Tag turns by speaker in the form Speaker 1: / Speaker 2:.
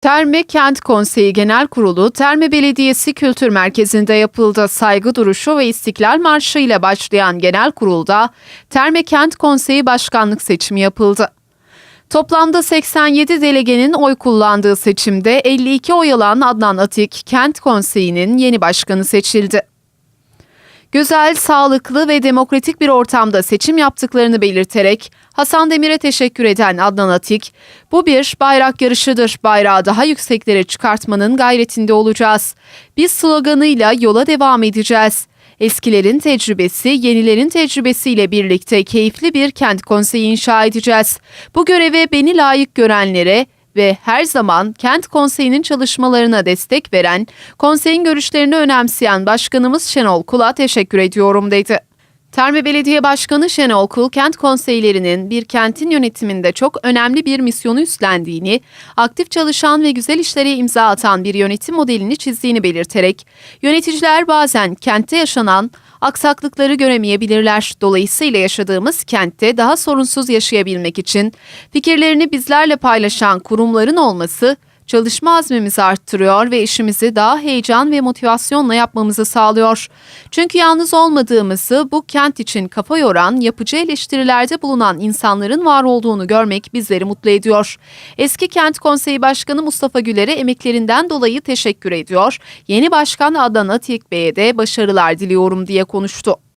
Speaker 1: Terme Kent Konseyi Genel Kurulu Terme Belediyesi Kültür Merkezi'nde yapıldı. Saygı duruşu ve İstiklal Marşı ile başlayan genel kurulda Terme Kent Konseyi Başkanlık seçimi yapıldı. Toplamda 87 delegenin oy kullandığı seçimde 52 oy alan Adnan Atik Kent Konseyi'nin yeni başkanı seçildi. Güzel, sağlıklı ve demokratik bir ortamda seçim yaptıklarını belirterek Hasan Demir'e teşekkür eden Adnan Atik, bu bir bayrak yarışıdır, bayrağı daha yükseklere çıkartmanın gayretinde olacağız. Biz sloganıyla yola devam edeceğiz. Eskilerin tecrübesi, yenilerin tecrübesiyle birlikte keyifli bir kent konseyi inşa edeceğiz. Bu göreve beni layık görenlere ve her zaman kent konseyinin çalışmalarına destek veren, konseyin görüşlerini önemseyen Başkanımız Şenol Kul'a teşekkür ediyorum dedi. Terme Belediye Başkanı Şenol Kul, kent konseylerinin bir kentin yönetiminde çok önemli bir misyonu üstlendiğini, aktif çalışan ve güzel işlere imza atan bir yönetim modelini çizdiğini belirterek, yöneticiler bazen kentte yaşanan aksaklıkları göremeyebilirler. Dolayısıyla yaşadığımız kentte daha sorunsuz yaşayabilmek için fikirlerini bizlerle paylaşan kurumların olması çalışma azmimizi arttırıyor ve işimizi daha heyecan ve motivasyonla yapmamızı sağlıyor. Çünkü yalnız olmadığımızı bu kent için kafa yoran, yapıcı eleştirilerde bulunan insanların var olduğunu görmek bizleri mutlu ediyor. Eski Kent Konseyi Başkanı Mustafa Güler'e emeklerinden dolayı teşekkür ediyor. Yeni Başkan Adnan Atik Bey'e de başarılar diliyorum diye konuştu.